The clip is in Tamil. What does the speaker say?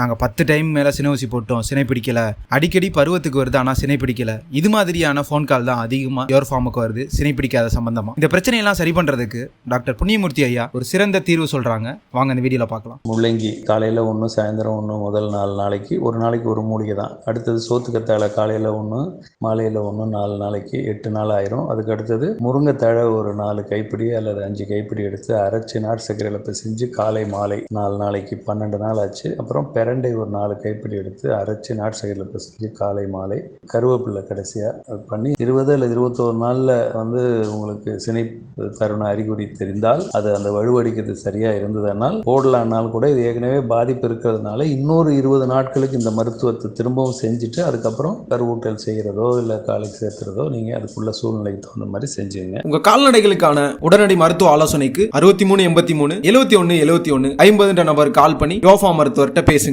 நாங்கள் பத்து டைம் மேலே சினை ஊசி போட்டோம். சினை பிடிக்கல. அடிக்கடி பருவத்துக்கு வருது ஆனால் சினை பிடிக்கல. இது மாதிரியான ஃபோன் கால் தான் அதிகமாக யோர் ஃபார்முக்கு வருது. சினை பிடிக்காத சம்பந்தமாக இந்த பிரச்சனையெல்லாம் சரி பண்ணுறதுக்கு டாக்டர் புண்ணியமூர்த்தி ஐயா ஒரு சிறந்த தீர்வு சொல்கிறாங்க வாங்க இந்த வீடியோவில் பார்க்கலாம். முள்ளங்கி காலையில் ஒன்று சாயந்தரம் ஒன்று முதல் நாலு நாளைக்கு ஒரு நாளைக்கு ஒரு மூலிகை தான். அடுத்தது சோத்துக்கத்தாழை காலையில் ஒன்று மாலையில் ஒன்று நாலு நாளைக்கு எட்டு நாள் ஆயிரும். அதுக்கு அடுத்தது முருங்கைத்தழை ஒரு நாலு கைப்பிடி அல்லது அஞ்சு கைப்பிடி எடுத்து அரைச்சி நாட்டு சர்க்கரையில் செஞ்சு காலை மாலை நாலு நாளைக்கு பன்னெண்டு நாள் ஆச்சு. அப்புறம் கரண்டை ஒரு நாலு கைப்பிடி எடுத்து அரைச்சி நாட்டு சைடில் பிசைஞ்சு காலை மாலை கருவேப்பிலை கடைசியாக அது பண்ணி இருபது அல்லது இருபத்தோரு நாளில் வந்து உங்களுக்கு சினை தருண அறிகுறி தெரிந்தால் அது அந்த வலுவடிக்கிறது சரியாக இருந்ததுனால் போடலான்னால் கூட இது ஏற்கனவே பாதிப்பு இருக்கிறதுனால இன்னொரு இருபது நாட்களுக்கு இந்த மருத்துவத்தை திரும்பவும் செஞ்சுட்டு அதுக்கப்புறம் கருவூட்டல் செய்கிறதோ இல்லை காலைக்கு சேர்த்துறதோ நீங்கள் அதுக்குள்ள சூழ்நிலைக்கு தகுந்த மாதிரி செஞ்சுங்க. உங்கள் கால்நடைகளுக்கான உடனடி மருத்துவ ஆலோசனைக்கு அறுபத்தி மூணு எண்பத்தி மூணு எழுபத்தி ஒன்று எழுபத்தி ஒன்று ஐம்பதுன்ற நபர் கால் பண்ணி யோஃபா மருத்துவர்கிட்ட பேசுங்க.